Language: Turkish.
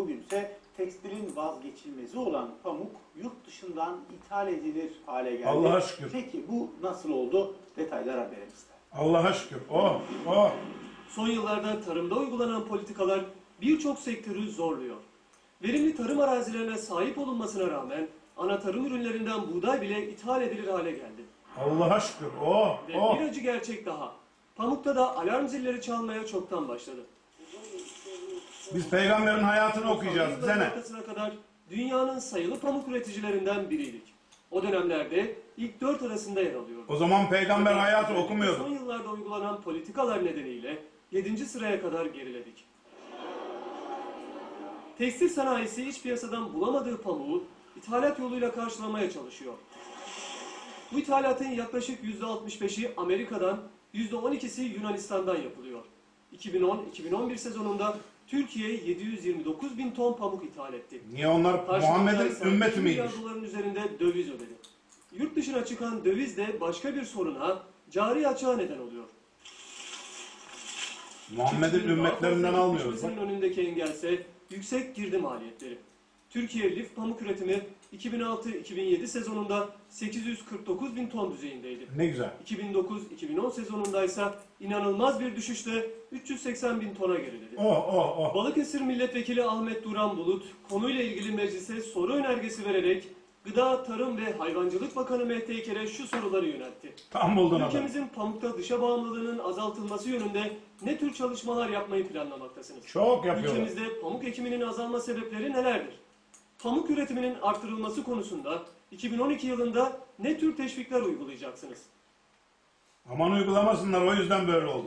Bugünse tekstilin vazgeçilmezi olan pamuk yurt dışından ithal edilir hale geldi. Allah'a şükür. Peki bu nasıl oldu? Detaylar haberimizde. Allah'a şükür. Oh, oh. Son yıllarda tarımda uygulanan politikalar birçok sektörü zorluyor. Verimli tarım arazilerine sahip olunmasına rağmen ana tarım ürünlerinden buğday bile ithal edilir hale geldi. Allah'a şükür. Oh, Ve oh. bir acı gerçek daha. Pamukta da alarm zilleri çalmaya çoktan başladı. Biz peygamberin hayatını okuyacağız. Bize ne? kadar dünyanın sayılı pamuk üreticilerinden biriydik. O dönemlerde ilk dört arasında yer alıyordu. O zaman peygamber hayatı okumuyordu. Son yıllarda uygulanan politikalar nedeniyle 7. sıraya kadar geriledik. Tekstil sanayisi iç piyasadan bulamadığı pamuğu ithalat yoluyla karşılamaya çalışıyor. Bu ithalatın yaklaşık %65'i Amerika'dan, %12'si Yunanistan'dan yapılıyor. 2010-2011 sezonunda Türkiye 729 bin ton pamuk ithal etti. Niye onlar Karşılığında Muhammed'in ise ümmeti 2 milyar miymiş? doların üzerinde döviz ödedi. Yurt dışına çıkan döviz de başka bir soruna, cari açığa neden oluyor. Muhammed'in Çiftçinin daha ümmetlerinden fazla almıyoruz. Yetişmesinin önündeki engelse yüksek girdi maliyetleri. Türkiye lif pamuk üretimi 2006-2007 sezonunda 849 bin ton düzeyindeydi. Ne güzel. 2009-2010 sezonunda ise inanılmaz bir düşüşle 380 bin tona geriledi. Oh, oh, oh. Balıkesir Milletvekili Ahmet Duran Bulut konuyla ilgili meclise soru önergesi vererek Gıda, Tarım ve Hayvancılık Bakanı Mehdi Eker'e şu soruları yöneltti. Tam buldun. Ülkemizin pamukta dışa bağımlılığının azaltılması yönünde ne tür çalışmalar yapmayı planlamaktasınız? Çok yapıyorlar. Ülkemizde pamuk ekiminin azalma sebepleri nelerdir? Pamuk üretiminin artırılması konusunda 2012 yılında ne tür teşvikler uygulayacaksınız? Aman uygulamasınlar o yüzden böyle oldu.